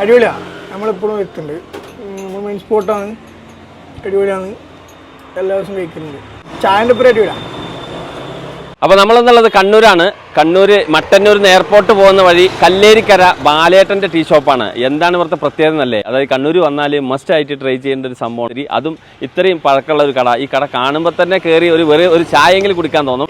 അടിപൊളിയാണ് നമ്മളെപ്പോഴും എത്തുന്നുണ്ട്. മെയിൻ സ്പോട്ടാണ് അടിപൊളിയാണ് എല്ലാ ദിവസവും കഴിക്കുന്നുണ്ട്. ചായന്റെ ഒപ്പം അടിപൊളിയാണ് അപ്പോൾ നമ്മളെന്നുള്ളത് കണ്ണൂരാണ്. കണ്ണൂർ മട്ടന്നൂർ എയർപോർട്ട് പോകുന്ന വഴി കല്ലേരിക്കര ബാലേട്ടന്റെ ടീ ഷോപ്പാണ് എന്താണ് ഇവിടുത്തെ പ്രത്യേകത എന്നല്ലേ? അതായത് കണ്ണൂർ വന്നാൽ മസ്റ്റ് ആയിട്ട് ട്രൈ ചെയ്യേണ്ട ഒരു സംഭവം അതും ഇത്രയും പഴക്കമുള്ള ഒരു കട. ഈ കട കാണുമ്പോൾ തന്നെ കയറി ഒരു വെറുതെ ഒരു ചായയെങ്കിലും കുടിക്കാൻ തോന്നും.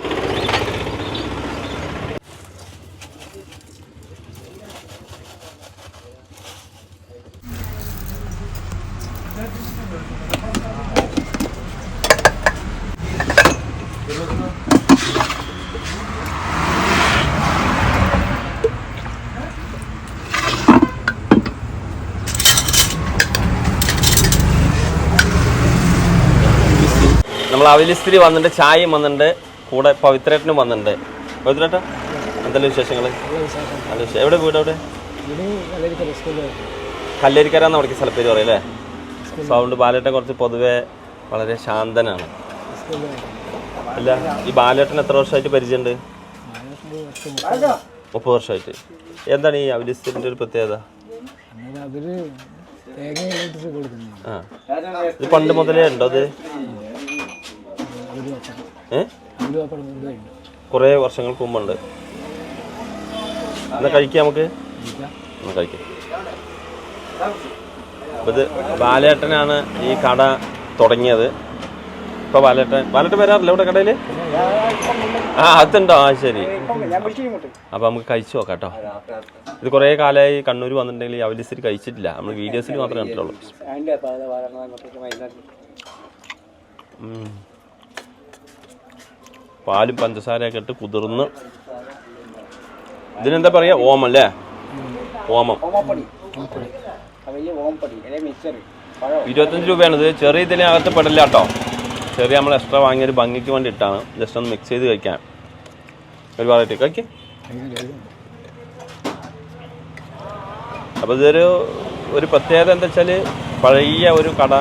നമ്മൾ അവലിസ്ത്രി വന്നിട്ടുണ്ട് ചായയും വന്നിട്ടുണ്ട് കൂടെ പവിത്രേട്ടനും വന്നിട്ടുണ്ട്. പവിത്രേട്ട എന്തെല്ലാം വിശേഷങ്ങൾ നല്ല വിശേഷം എവിടെ വീട് അവിടെ? കല്ലേരിക്കര എന്ന് അവിടേക്ക് സ്ഥലപ്പേര് പറയും അല്ലേ സൗണ്ട് ബാലേട്ടൻ കുറച്ച് പൊതുവെ വളരെ ശാന്തനാണ്. അല്ല ഈ ബാലേട്ടൻ എത്ര വർഷമായിട്ട് പരിചയമുണ്ട്? മുപ്പത് വർഷമായിട്ട്. എന്താണ് ഈ അവലിസ്ത്രീന്റെ ഒരു പ്രത്യേകത? ആ. ഇത് പണ്ട് മുതലേ ഉണ്ടോ അത് കുറേ വർഷങ്ങൾക്ക് മുമ്പുണ്ട്. എന്നാ കഴിക്കാം നമുക്ക്? എന്നാ കഴിക്കാം. അപ്പൊ ഇത് ബാലേട്ടനാണ് ഈ കട തുടങ്ങിയത്. ഇപ്പൊ ബാലേട്ടൻ ബാലേട്ടൻ വരാറില്ല ഇവിടെ കടയിൽ ആ അതുണ്ടോ? ആ ശരി. അപ്പൊ നമുക്ക് കഴിച്ചു നോക്കാം കേട്ടോ ഇത് കുറേ കാലമായി കണ്ണൂർ വന്നിട്ടുണ്ടെങ്കിൽ ഈ അവലിസിരി കഴിച്ചിട്ടില്ല. നമ്മൾ വീഡിയോസിൽ മാത്രമേ കണ്ടിട്ടുള്ളൂ. പാലും പഞ്ചസാരയൊക്കെ ഇട്ട് കുതിർന്ന്. ഇതിനെന്താ പറയാ? ഓമം അല്ലേ? ഓമം. ഇരുപത്തഞ്ച് രൂപയാണ് ഇത്. ചെറിയ ഇതിനകത്ത് പെടില്ല കേട്ടോ. ചെറിയ നമ്മൾ എക്സ്ട്രാ വാങ്ങിയൊരു ഭംഗിക്ക് വേണ്ടി ഇട്ടാണ് ജസ്റ്റ് ഒന്ന് മിക്സ് ചെയ്ത് കഴിക്കാൻ. ഒരു വെറൈറ്റി കഴിക്കും. അപ്പോൾ ഇതൊരു ഒരു പ്രത്യേകത എന്താ വെച്ചാൽ പഴയ ഒരു കട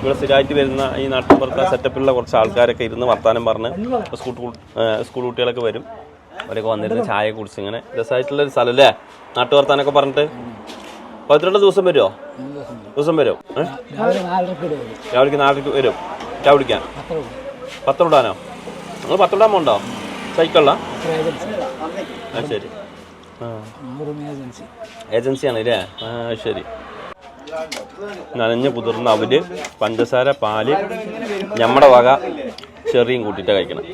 ഇവിടെ സ്ഥിരമായിട്ട് വരുന്ന ഈ നാട്ടിൻപുറത്തെ സെറ്റപ്പിലുള്ള കുറച്ച് ആൾക്കാരൊക്കെ ഇരുന്ന് വർത്താനം പറഞ്ഞ് സ്കൂൾ സ്കൂൾ കുട്ടികളൊക്കെ വരും. അവരൊക്കെ വന്നിരുന്ന് ചായ കുടിച്ച് ഇങ്ങനെ രസമായിട്ടുള്ള ഒരു സ്ഥലം അല്ലേ? നാട്ടു വർത്താനൊക്കെ പറഞ്ഞിട്ട്. പതിനെട്ട് ദിവസം വരുമോ ദിവസം വരും. രാവിലേക്ക് രാവിലെ നാലരക്ക് വരും. ചായ കുടിക്കാൻ? പത്ര കൊടുക്കും പത്രം ഇടാനോ? നിങ്ങൾ പത്രം ഇടാൻ പോണ്ടോ? സൈക്കിളിലാ ആ ശരി. ആ. ഏജൻസി. ഏജൻസിയാണ് അല്ലേ ആ ശരി. നനഞ്ഞ് കുതിർന്ന അവർ പഞ്ചസാര പാൽ ഞമ്മടെ വക ചെറിയും കൂട്ടിയിട്ട് കഴിക്കണം.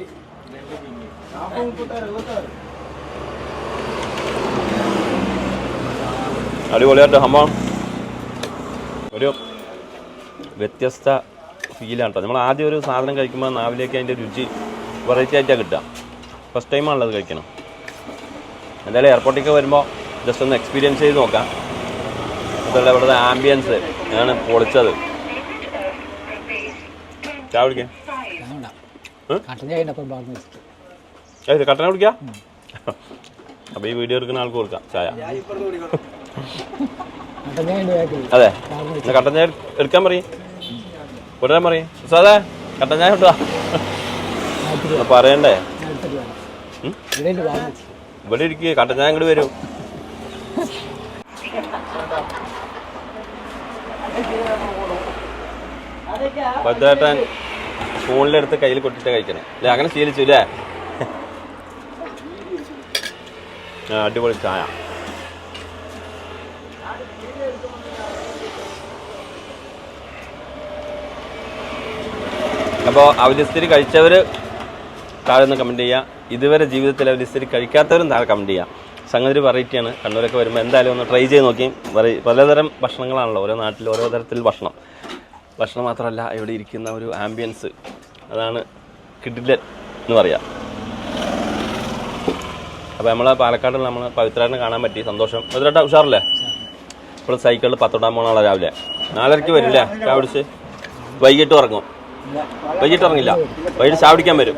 അടിപൊളിയായിട്ട് ഹമ്മ. ഒരു വ്യത്യസ്ത ഫീലാണ് കേട്ടോ നമ്മൾ ആദ്യം ഒരു സാധനം കഴിക്കുമ്പോൾ നാവിലേക്ക് അതിന്റെ രുചി വെറൈറ്റി ആയിട്ടാണ് കിട്ടുക. ഫസ്റ്റ് ടൈമാണല്ലോ അത് കഴിക്കണം എന്തായാലും എയർപോർട്ടിലേക്ക് വരുമ്പോൾ ജസ്റ്റ് ഒന്ന് എക്സ്പീരിയൻസ് ചെയ്ത് നോക്കാം. അതുപോലെ ഇവിടുത്തെ ആംബിയൻസ് ആണ് പൊളിച്ചത്. ചായ കുടിക്കാൻ അപ്പൊ അപ്പം കട്ടന കുടിക്കാം. അപ്പോൾ ഈ വീഡിയോ എടുക്കുന്ന ആൾക്ക് കൊടുക്കാം ചായ. അതെ. കട്ടഞ്ഞ കട്ടൻ ചായ എടുക്കാൻ പറയും. കൊണ്ടുവരാൻ പറയും. സാറേ കട്ടൻ ചായ കൊണ്ടുവാ. പറയണ്ടേ? ഇവിടെ ഇരിക്കുക കട്ടൻ ചായ ഇങ്ങോട്ട് വരും. ഭദ്രേട്ടൻ സ്പൂണിലെടുത്ത് കയ്യിൽ കൊട്ടിട്ട് കഴിക്കണം. അല്ലേ? അങ്ങനെ ശീലിച്ചു അല്ലേ അടിപൊളി ചായ. അപ്പോൾ അവലിസ്ഥിരി കഴിച്ചവർ താഴെ ഒന്ന് കമന്റ് ചെയ്യുക ഇതുവരെ ജീവിതത്തിൽ അവലിസ്ഥിരി കഴിക്കാത്തവരും താഴെ കമന്റ് ചെയ്യുക സംഗതി വെറൈറ്റിയാണ്. കണ്ണൂരൊക്കെ വരുമ്പോൾ എന്തായാലും ഒന്ന് ട്രൈ ചെയ്ത് നോക്കി. പലതരം ഭക്ഷണങ്ങളാണല്ലോ. ഓരോ നാട്ടിൽ ഓരോ തരത്തിൽ ഭക്ഷണം. ഭക്ഷണം മാത്രമല്ല ഇവിടെ ഇരിക്കുന്ന ഒരു ആംബിയൻസ് അതാണ് കിഡിലൻ എന്ന് പറയാം. അപ്പോൾ നമ്മളെ പാലക്കാട് നമ്മൾ പവിത്രാടിനെ കാണാൻ പറ്റി. സന്തോഷം. പവിത്രാട്ട ഉഷാറല്ലേ? ഇപ്പോൾ സൈക്കിളിൽ പത്തോടാൻ പോകണ രാവിലെ. നാലരയ്ക്ക് വരില്ല? ചാവിടിച്ച് വൈകിട്ട് ഇറങ്ങും വൈകിട്ട് ഇറങ്ങില്ല വൈകിട്ട് ചാവിടിക്കാൻ വരും.